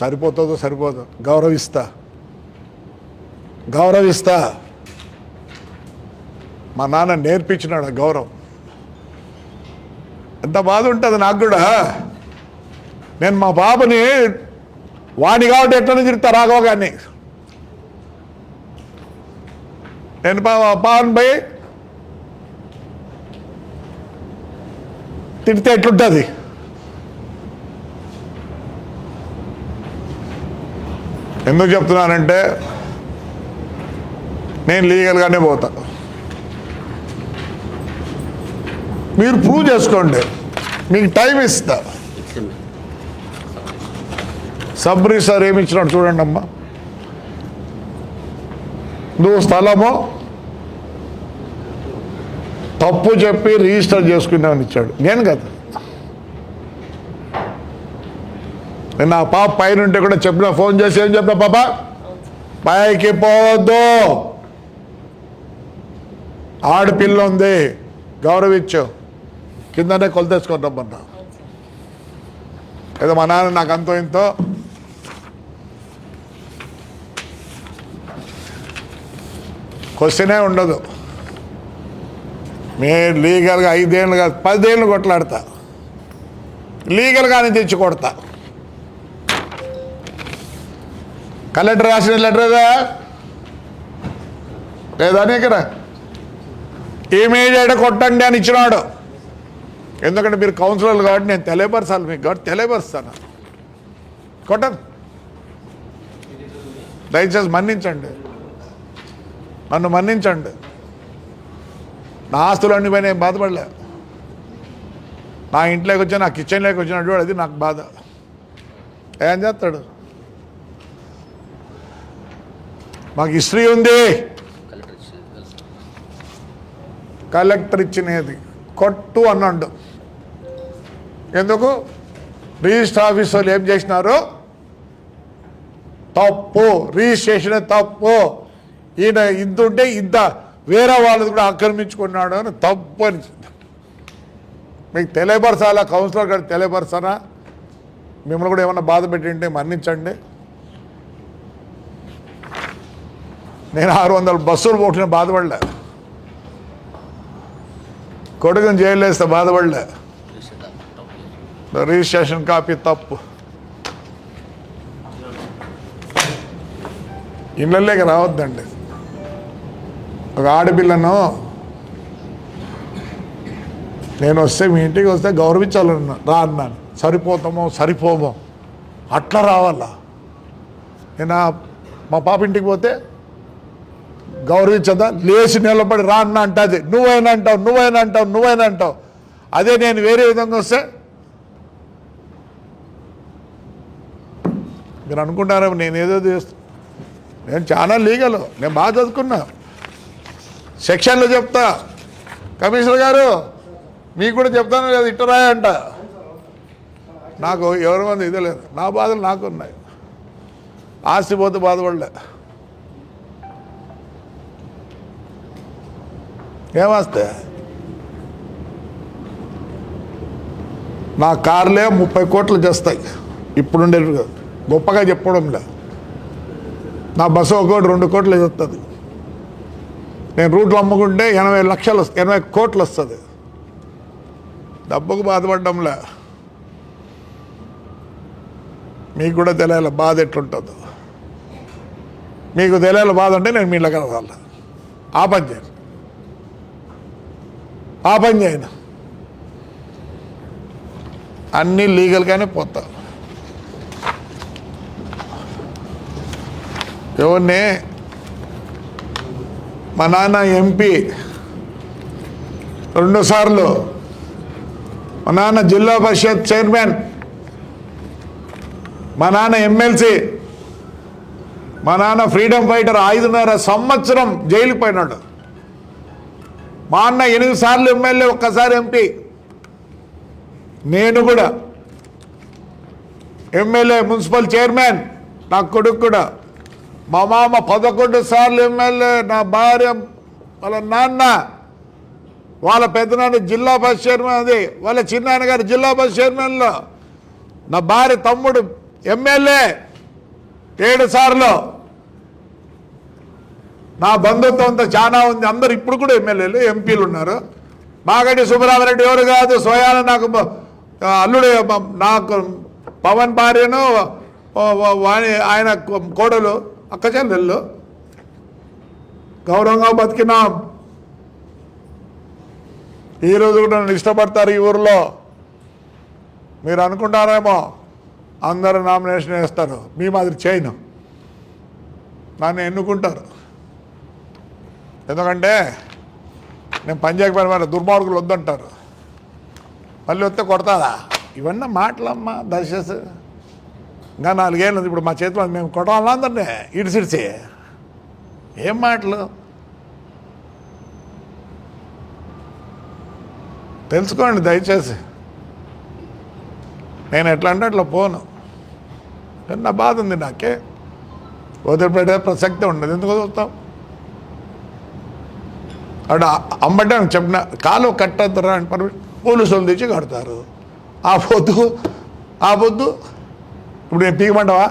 సరిపోతుందో సరిపోదు. గౌరవిస్తా. గౌరవిస్తా. మా నాన్న నేర్పించినాడు గౌరవం. ఎంత బాధ ఉంటుంది నాకు కూడా. నేను మా బాబుని వాణి కాబట్టి ఎట్లా తిరుగుతా రాఘవ గారిని నేను పవన్ భయ్ తిడితే ఎట్లుంటుంది? ఎందుకు చెప్తున్నానంటే నేను లీగల్గానే పోతా. మీరు ప్రూవ్ చేసుకోండి. మీకు టైం ఇస్తా. సబ్ సార్ ఏమి ఇచ్చినాడు చూడండి అమ్మా. నువ్వు స్థలము తప్పు చెప్పి రిజిస్టర్ చేసుకున్నామని ఇచ్చాడు. నేను కదా. నేను నా పాప పైన ఉంటే కూడా చెప్పిన ఫోన్ చేసి ఏం చెప్పిన పాప? పైకి పోవద్దు. ఆడపిల్ల ఉంది గౌరవించు. కిందనే కొలతేసుకొని రమ్మన్నా. ఏదో మా నాన్న నాకు అంతో ఇంతో. క్వశ్చనే ఉండదు. నేను లీగల్గా ఐదేళ్ళు కాదు పదేళ్ళు కొట్లాడతా. లీగల్గానే తెచ్చి కొడతా. కలెక్టర్ రాసిన లెటర్ ఏదా? లేదా ఇక్కడ? ఇమీడియట్ కొట్టండి అని ఇచ్చినాడు. ఎందుకంటే మీరు కౌన్సిలర్లు కాబట్టి నేను తెలియపరచాలి మీకు కాబట్టి తెలియపరుస్తాను కొట్టను దయచేసి మన్నించండి. నన్ను మన్నించండి. నా ఆస్తులన్నీ పోయి నేను బాధపడలే. నా ఇంట్లోకి వచ్చా నా కిచెన్లోకి వచ్చినట్టు అది నాకు బాధ. ఏం చేస్తాడు? మాకు హిస్టరీ ఉంది. కలెక్టర్ ఇచ్చినది. కొట్టు అన్నాడు. ఎందుకు? రిజిస్టర్ ఆఫీస్ వాళ్ళు ఏం చేసినారు? తప్పు. రిజిస్ట్రేషన్ తప్పు. ఈయన ఇంత ఉంటే ఇంత వేరే వాళ్ళది కూడా ఆక్రమించుకున్నాడు అని తప్పు అని మీకు తెలియపరచాలా కౌన్సిలర్ గారు తెలియపరచానా మిమ్మల్ని కూడా ఏమన్నా బాధ పెట్టింటే మన్నించండి. నేను ఆరు వందల బస్సులు పోట్టిన బాధపడలే. కొడుకుని జైలేస్తే బాధపడలే. రిజిస్ట్రేషన్ కాపీ తప్పు. ఇళ్ళలోకి రావద్దండి. ఒక ఆడపిల్లను నేను వస్తే మీ ఇంటికి వస్తే గౌరవించాలన్నా రా అన్నాను. సరిపోతామో సరిపోమో. అట్లా రావాలా? నేను మా పాప ఇంటికి పోతే గౌరవించదా లేచి నిలబడి రా అన్న అంటది. నువ్వైనా అంటావు నువ్వైనా అంటావు నువ్వైనా అంటావు. అదే నేను వేరే విధంగా వస్తే? మీరు అనుకుంటారా నేను ఏదో చేస్తా. నేను చాలా లీగల్ నేను బాగా చదువుకున్నా. సెక్షన్లో చెప్తా. కమిషనర్ గారు మీకు కూడా చెప్తాను లేదు ఇట్టరాయ అంట. నాకు ఎవరి మంది ఇదే లేదు. నా బాధలు నాకు ఉన్నాయి ఆస్తి పోతే బాధపడలే. ఏమస్తే నా కార్లే ముప్పై కోట్లు చేస్తాయి ఇప్పుడుండే గొప్పగా చెప్పడంలే. నా బస్సు ఒకటి రెండు కోట్లు వస్తుంది నేను రూట్లు అమ్ముకుంటే ఎనభై లక్షలు వస్తుంది ఎనభై కోట్లు వస్తుంది. డబ్బుకు బాధపడడంలే. మీకు కూడా తెలియాలి బాధ ఎట్లుంటుందో. మీకు తెలియాలి బాధ అంటే నేను మీ కలవాలి రావాలి ఆ పని చేయండి ఆ పని చేయను. అన్నీ లీగల్గానే పోతా. ఎవరిని? మా నాన్న ఎంపీ. రెండుసార్లు. మా నాన్న జిల్లా పరిషత్ చైర్మన్. మా నాన్న ఎమ్మెల్సీ. మా నాన్న ఫ్రీడమ్ ఫైటర్ ఐదున్నర సంవత్సరం జైలుకి పోయినాడు. మా అన్న ఎనిమిది సార్లు ఎమ్మెల్యే ఒక్కసారి ఎంపీ. నేను కూడా ఎమ్మెల్యే మున్సిపల్ చైర్మన్ నా కొడుకు కూడా. మా మామ పదకొండు సార్లు ఎమ్మెల్యే నా భార్య వాళ్ళ నాన్న వాళ్ళ పెద్దనాన్న జిల్లా బస్ చైర్మన్ అది వాళ్ళ చిన్నాయన గారు జిల్లా బస్ చైర్మన్లో. నా భార్య తమ్ముడు ఎమ్మెల్యే ఏడు సార్లు. నా బంధుత్వం అంతా చాలా ఉంది. అందరు ఇప్పుడు కూడా ఎమ్మెల్యేలు ఎంపీలు ఉన్నారు. మాగంటి సుబ్బరామరెడ్డి ఎవరు కాదు స్వయాన నాకు అల్లుడే అల్లుడు నాకు పవన్ భార్యను వాణి ఆయన కోడలు అక్క చెల్లెళ్ళు. గౌరవంగా బతికినాం. ఈరోజు కూడా నన్ను ఇష్టపడతారు ఈ ఊరిలో. మీరు అనుకుంటారేమో అందరూ నామినేషన్ వేస్తారు. మీ మాదిరి చేయను. నన్ను ఎన్నుకుంటారు. ఎందుకంటే నేను పనిచేయకపోయిన వారు దుర్మార్గులు వద్దంటారు. మళ్ళీ వస్తే కొడతారా ఇవన్నీ మాటలమ్మా దశస్ ఇంకా నాలుగేళ్ళు ఉంది. ఇప్పుడు మా చేతిలో మేము కొట్టాలన్నా అందరినీ? ఇడిసిడిసి ఏం మాటలు? తెలుసుకోండి దయచేసి. నేను ఎట్లా అంటే అట్లా పోను. నా బాధ ఉంది నాకే. వదిలిపెట్టే ప్రసక్తి ఉండదు. ఎందుకు వదులుతాం? అక్కడ అమ్మటే చెప్పిన కాలువ కట్టద్దురా అని పర్మిషన్ పోలీసులు తెచ్చి కడతారు. ఆ పొద్దు ఆ పొద్దు ఇప్పుడు నేను పీకమంటావా?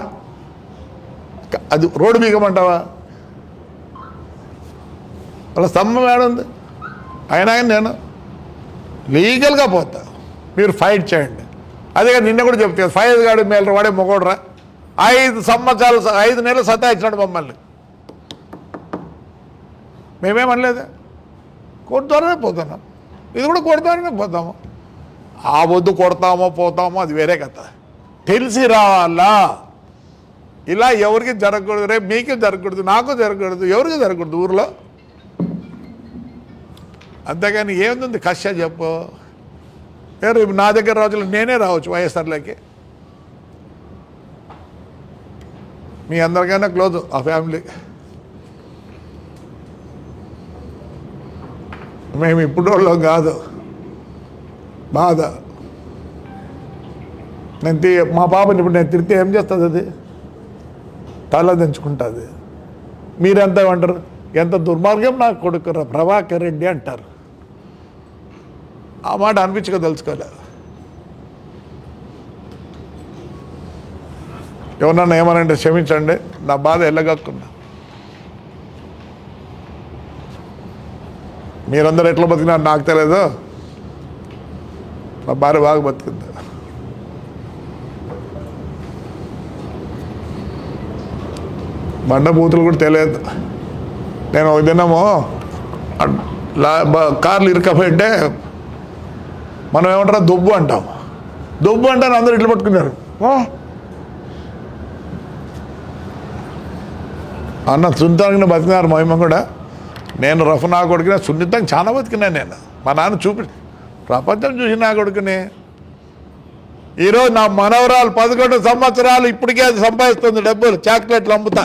అది రోడ్డు పీకమంటావా? వాళ్ళ స్తంభం ఏడుంది అయినా కానీ నేను లీగల్గా పోతా. మీరు ఫైట్ చేయండి. అదే నిన్న కూడా చెప్తే ఫైవ్ గాడు మేలు వాడే మొగోడరా. ఐదు సంవత్సరాలు ఐదు నెలలు సతాయించినాడు మమ్మల్ని. మేమేమనలేదు కోర్టు ద్వారానే పోతున్నాం ఇది కూడా కోర్టు ద్వారానే పోతాము. ఆ వద్దు కొడతామో పోతామో అది వేరే కథ. తెలిసి రావాలా? ఇలా ఎవరికి జరగకూడదు? రేపు మీకే జరగకూడదు నాకు జరగకూడదు ఎవరికి జరగకూడదు ఊర్లో? అంతేగాని ఏముంది? కష్ట చెప్పు. రేపు నా దగ్గర రోజులు నేనే రావచ్చు వైఎస్ఆర్లోకి. మీ అందరికైనా క్లోజ్ ఆ ఫ్యామిలీ. మేము ఇప్పుడు వాళ్ళం కాదు. బాధ. నేను తీ మా పాపని ఇప్పుడు నేను తిరిగితే ఏం చేస్తుంది అది? తల దించుకుంటుంది. మీరెంత అంటారు ఎంత దుర్మార్గం నాకు కొడుకు ప్రభాకర్ రెడ్డి అంటారు. ఆ మాట అనిపించక తెలుసుకోలే. ఎవరన్నా ఏమనంటే క్షమించండి నా బాధ ఎల్లగక్కున్నా. మీరందరూ ఎట్లా బతికినారు నాకు తెలియదు నా భార్య బాగా బతికింది. బండబూతులు కూడా తెలియదు. నేను ఒక దినము లా- కార్లు ఇరకపోయింటే మనం ఏమంటారా దుబ్బు అంటాం. దుబ్బు అంటారు అందరూ ఇట్లా పట్టుకున్నారు. ఓ! అన్న సున్నితంగా బతికినారు మహిమ కూడా. నేను రఫ్ నా కొడుకునే సున్నితంగా చాలా బతికినా నేను. మా నాన్న చూపి ప్రపంచం చూసి నా కొడుకుని. ఈరోజు నా మనవరాలు పదకొండు సంవత్సరాలు ఇప్పటికే అది సంపాదిస్తుంది డబ్బులు చాక్లెట్లు అమ్ముతా